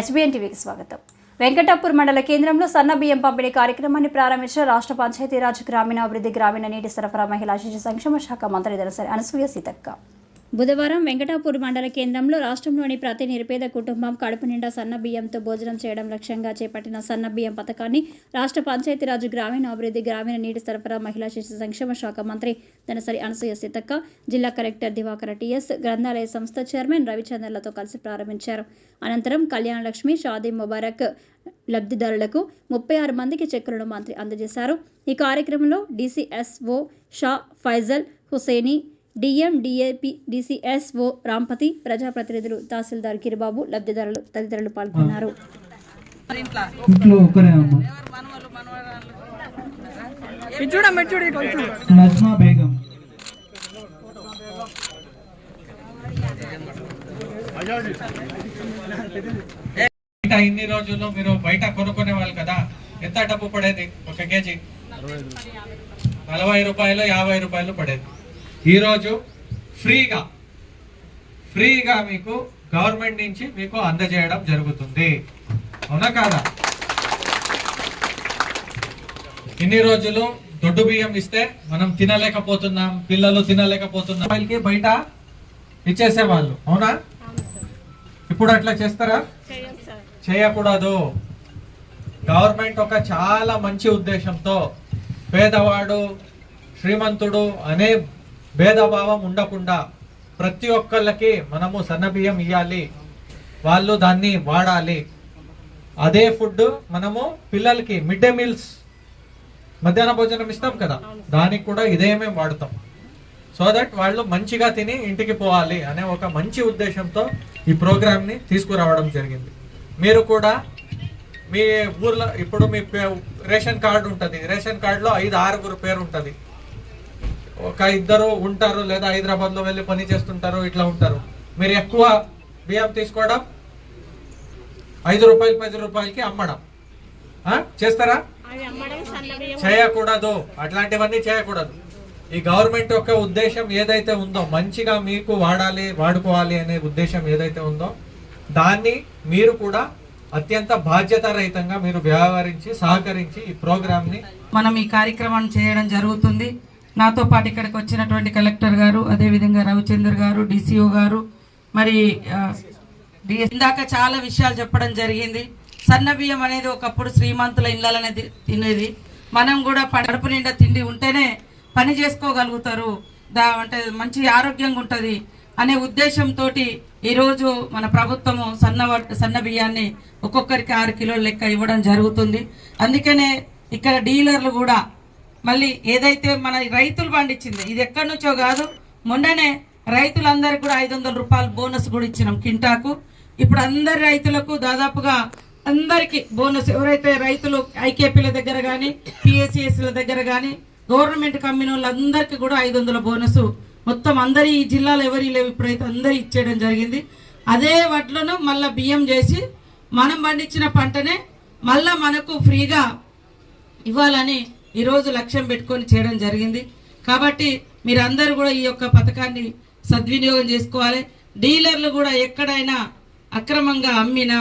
HBN టీవీకి స్వాగతం. వెంకటాపూర్ మండల కేంద్రంలో సన్న బియ్యం పంపిణీ కార్యక్రమాన్ని ప్రారంభించిన రాష్ట్ర పంచాయతీరాజ్ గ్రామీణాభివృద్ధి గ్రామీణ నీటి సరఫరా మహిళా శిశు సంక్షేమ శాఖ మంత్రి దనసరి అనసూయ సీతక్క. బుధవారం వెంకటాపూర్ మండల కేంద్రంలో రాష్ట్రంలోని ప్రతి నిరుపేద కుటుంబం కడుపు నిండా సన్న బియ్యంతో భోజనం చేయడం లక్ష్యంగా చేపట్టిన సన్న బియ్యం పథకాన్ని రాష్ట్ర పంచాయతీరాజ్ గ్రామీణాభివృద్ధి గ్రామీణ నీటి సరఫరా మహిళా శిశు సంక్షేమ శాఖ మంత్రి దనసరి అనసూయ సీతక్క జిల్లా కలెక్టర్ దివాకర టిఎస్ గ్రంథాలయ సంస్థ చైర్మన్ రవిచంద్రలతో కలిసి ప్రారంభించారు. అనంతరం కళ్యాణ లక్ష్మి షాదీ ముబారక్ లబ్ధిదారులకు ముప్పై ఆరు మందికి చెక్కులను మంత్రి అందజేశారు. ఈ కార్యక్రమంలో DCSO Shah Faizal Huseni DM DAP DCSO Rampathi ప్రజాప్రతినిధులు తహసీల్దార్ గిరిబాబు లబ్ధిదారులు తదితరులు పాల్గొన్నారు. ఇన్ని రోజుల్లో మీరు బయట కొనుక్కునే వాళ్ళు కదా? ఎంత డబ్బు పడేది? ఒక కేజీ? నలభై రూపాయలు యాభై రూపాయలు పడేది. ఈరోజు ఫ్రీగా ఫ్రీగా మీకు గవర్నమెంట్ నుంచి మీకు అందజేయడం జరుగుతుంది. అవునా కాదా? ఇన్ని రోజులు దొడ్డు బియ్యం ఇస్తే మనం తినలేకపోతున్నాం పిల్లలు తినలేకపోతున్నాం. వాళ్ళకి బయట ఇచ్చేసేవాళ్ళు. అవునా? ఇప్పుడు అట్లా చేస్తారా? చేయకూడదు. గవర్నమెంట్ ఒక చాలా మంచి ఉద్దేశంతో పేదవాడు శ్రీమంతుడు అనే భేదభావం ఉండకుండా ప్రతి ఒక్కళ్ళకి మనము సన్నబియ్యం ఇవ్వాలి వాళ్ళు దాన్ని వాడాలి. అదే ఫుడ్ మనము పిల్లలకి మిడ్ డే మీల్స్ మధ్యాహ్న భోజనం ఇస్తాం కదా దానికి కూడా ఇదే మేము వాడతాం. సో దట్ వాళ్ళు మంచిగా తిని ఇంటికి పోవాలి అనే ఒక మంచి ఉద్దేశంతో ఈ ప్రోగ్రామ్ని తీసుకురావడం జరిగింది. మీరు కూడా మీ ఊర్లో ఇప్పుడు మీ పే- రేషన్ కార్డు ఉంటుంది. రేషన్ కార్డులో ఐదు ఆరుగురు పేరు ఉంటుంది. ఒక ఇద్దరు ఉంటారు లేదా హైదరాబాద్లో వెళ్ళి పని చేస్తుంటారు ఇట్లా ఉంటారు. మీరు ఎక్కువ బియ్యం తీసుకోవడం? ఐదు రూపాయలు పది రూపాయలకి అమ్మడం. ఆ? చేస్తారా? చేయకూడదు. అట్లాంటివన్నీ చేయకూడదు. ఈ గవర్నమెంట్ యొక్క ఉద్దేశం ఏదైతే ఉందో మంచిగా మీకు వాడాలి వాడుకోవాలి అనే ఉద్దేశం ఏదైతే ఉందో దాన్ని మీరు కూడా అత్యంత బాధ్యతారహితంగా మీరు వ్యవహరించి సహకరించి ఈ ప్రోగ్రామ్ని మనం ఈ కార్యక్రమాన్ని చేయడం జరుగుతుంది. నాతో పాటు ఇక్కడికి వచ్చినటువంటి కలెక్టర్ గారు అదేవిధంగా రవిచంద్ర గారు డిసిఓ గారు మరి ఇందాక చాలా విషయాలు చెప్పడం జరిగింది. సన్న బియ్యం అనేది ఒకప్పుడు శ్రీమంతుల ఇళ్ళనే తినేది. మనం కూడా కడుపు నిండా తిండి ఉంటేనే పని చేసుకోగలుగుతారు. దా అంటే మంచి ఆరోగ్యంగా ఉంటుంది అనే ఉద్దేశంతో ఈరోజు మన ప్రభుత్వము సన్న వ- సన్న బియ్యాన్ని ఒక్కొక్కరికి ఆరు కిలోల లెక్క ఇవ్వడం జరుగుతుంది. అందుకనే ఇక్కడ డీలర్లు కూడా మళ్ళీ ఏదైతే మన రైతులు పండించింది ఇది ఎక్కడి నుంచో కాదు మొన్ననే రైతులందరికీ కూడా ఐదు వందల రూపాయలు బోనస్ కూడా ఇచ్చినాం కింటాకు. ఇప్పుడు అందరి రైతులకు దాదాపుగా అందరికీ బోనస్ ఎవరైతే రైతులు ఐకేపీల దగ్గర కానీ పిఎస్సిఎస్ల దగ్గర కానీ గవర్నమెంట్ కంపెనీ వాళ్ళందరికీ కూడా ఐదు వందల బోనస్ మొత్తం అందరి ఈ జిల్లాలో ఎవరి లేవు ఇప్పుడైతే అందరు ఇచ్చేయడం జరిగింది. అదే వడ్లను మళ్ళీ బియ్యం చేసి మనం పండించిన పంటనే మళ్ళా మనకు ఫ్రీగా ఇవ్వాలని ఈరోజు లక్ష్యం పెట్టుకొని చేయడం జరిగింది. కాబట్టి మీరందరూ కూడా ఈ యొక్క పథకాన్ని సద్వినియోగం చేసుకోవాలి. డీలర్లు కూడా ఎక్కడైనా అక్రమంగా అమ్మినా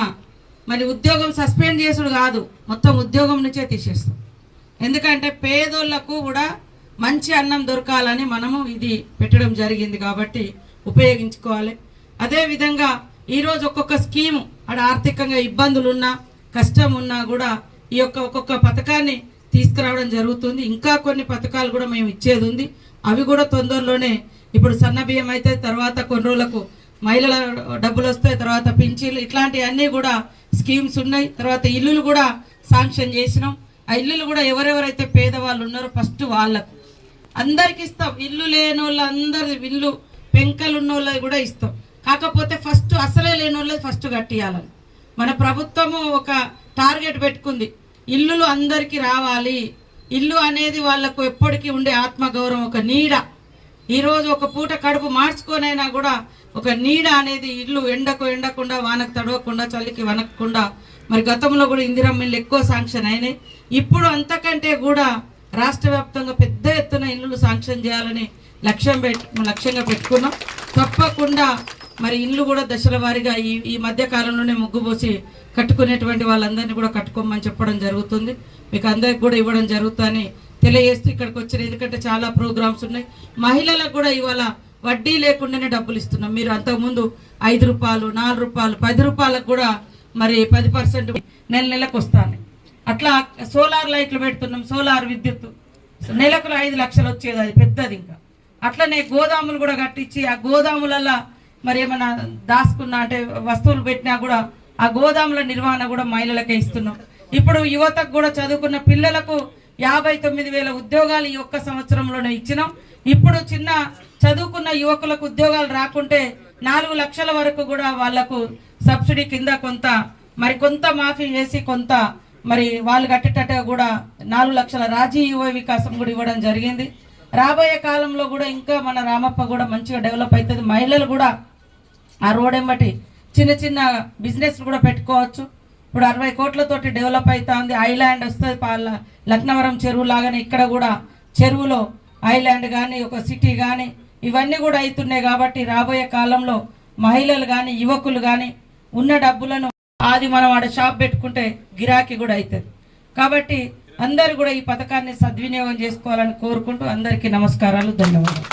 మరి ఉద్యోగం సస్పెండ్ చేసుడు కాదు. మొత్తం ఉద్యోగం నుంచే తీసేస్తాం. ఎందుకంటే పేదోళ్ళకు కూడా మంచి అన్నం దొరకాలని మనము ఇది పెట్టడం జరిగింది కాబట్టి ఉపయోగించుకోవాలి. అదేవిధంగా ఈరోజు ఒక్కొక్క స్కీము అక్కడ ఆర్థికంగా ఇబ్బందులు ఉన్నా కష్టం ఉన్నా కూడా ఈ యొక్క ఒక్కొక్క పథకాన్ని తీసుకురావడం జరుగుతుంది. ఇంకా కొన్ని పథకాలు కూడా మేము ఇచ్చేది ఉంది. అవి కూడా తొందరలోనే ఇప్పుడు సన్న బియ్యం అయితే తర్వాత కొన్ని రోజులకు మహిళల డబ్బులు వస్తాయి తర్వాత పింఛీలు ఇట్లాంటివన్నీ కూడా స్కీమ్స్ ఉన్నాయి. తర్వాత ఇల్లులు కూడా శాంక్షన్ చేసినాం. ఆ ఇల్లులు కూడా ఎవరెవరైతే పేదవాళ్ళు ఉన్నారో ఫస్ట్ వాళ్ళకు. అందరికి ఇస్తాం. ఇల్లు లేని వాళ్ళు అందరి ఇల్లు పెంకలు ఉన్న కూడా ఇస్తాం. కాకపోతే ఫస్ట్ అసలే లేని వాళ్ళకి ఫస్ట్ కట్టియాలని. మన ప్రభుత్వము ఒక టార్గెట్ పెట్టుకుంది. ఇల్లులు అందరికి రావాలి. ఇల్లు అనేది వాళ్ళకు ఎప్పటికీ ఉండే ఆత్మగౌరవం ఒక నీడ. ఈరోజు ఒక పూట కడుపు మార్చుకోనైనా కూడా ఒక నీడ అనేది ఇల్లు ఎండకు ఎండకుండా వానకు తడవకుండా చలికి వనకకుండా. మరి గతంలో కూడా ఇందిరమ్మ ఇల్లు ఎక్కువ శాంక్షన్ అయినాయి. ఇప్పుడు అంతకంటే కూడా రాష్ట్ర వ్యాప్తంగా పెద్ద ఎత్తున ఇల్లులు శాంక్షన్ చేయాలని లక్ష్యం పెట్టు లక్ష్యంగా పెట్టుకున్నాం. తప్పకుండా మరి ఇల్లు కూడా దశల వారీగా ఈ ఈ మధ్య కాలంలోనే ముగ్గుపోసి కట్టుకునేటువంటి వాళ్ళందరినీ కూడా కట్టుకోమని చెప్పడం జరుగుతుంది. మీకు అందరికి కూడా ఇవ్వడం జరుగుతుందని తెలియజేస్తూ ఇక్కడికి వచ్చిన ఎందుకంటే చాలా ప్రోగ్రామ్స్ ఉన్నాయి. మహిళలకు కూడా ఇవాళ వడ్డీ లేకుండానే డబ్బులు ఇస్తున్నాం. మీరు అంతకుముందు ఐదు రూపాయలు నాలుగు రూపాయలు పది రూపాయలకు కూడా మరి పది పర్సెంట్ నెల నెలకు వస్తాను అట్లా సోలార్ లైట్లు పెడుతున్నాం సోలార్ విద్యుత్. నెలకు ఐదు లక్షలు వచ్చేది అది పెద్దది ఇంకా. అట్లనే గోదాములు కూడా కట్టించి ఆ గోదాములలో మరి ఏమైనా దాచుకున్నా అంటే వస్తువులు పెట్టినా కూడా ఆ గోదాముల నిర్వహణ కూడా మహిళలకే ఇస్తున్నాం. ఇప్పుడు యువతకు కూడా చదువుకున్న పిల్లలకు యాభై తొమ్మిది వేల ఉద్యోగాలు ఈ ఒక్క సంవత్సరంలోనే ఇచ్చినాం. ఇప్పుడు చిన్న చదువుకున్న యువకులకు ఉద్యోగాలు రాకుంటే నాలుగు లక్షల వరకు కూడా వాళ్ళకు సబ్సిడీ కింద కొంత మరి కొంత మాఫీ చేసి కొంత మరి వాళ్ళు కట్టేటట్టుగా కూడా నాలుగు లక్షల రాజీ యువ వికాసం కూడా ఇవ్వడం జరిగింది. రాబోయే కాలంలో కూడా ఇంకా మన రామప్ప కూడా మంచిగా డెవలప్ అవుతుంది. మహిళలు కూడా ఆ రోడ్ ఎమ్మటి చిన్న చిన్న బిజినెస్లు కూడా పెట్టుకోవచ్చు. ఇప్పుడు అరవై కోట్లతోటి డెవలప్ అవుతా ఉంది ఐలాండ్ వస్తుంది పాల లక్నవరం చెరువు లాగానే ఇక్కడ కూడా చెరువులో ఐలాండ్ కానీ ఒక సిటీ కానీ ఇవన్నీ కూడా అవుతున్నాయి కాబట్టి రాబోయే కాలంలో మహిళలు కానీ యువకులు కానీ ఉన్న డబ్బులను అది మనం ఆడ షాప్ పెట్టుకుంటే గిరాకీ కూడా అవుతుంది కాబట్టి అందరూ కూడా ఈ పథకాన్ని సద్వినియోగం చేసుకోవాలని కోరుకుంటూ అందరికీ నమస్కారాలు ధన్యవాదాలు.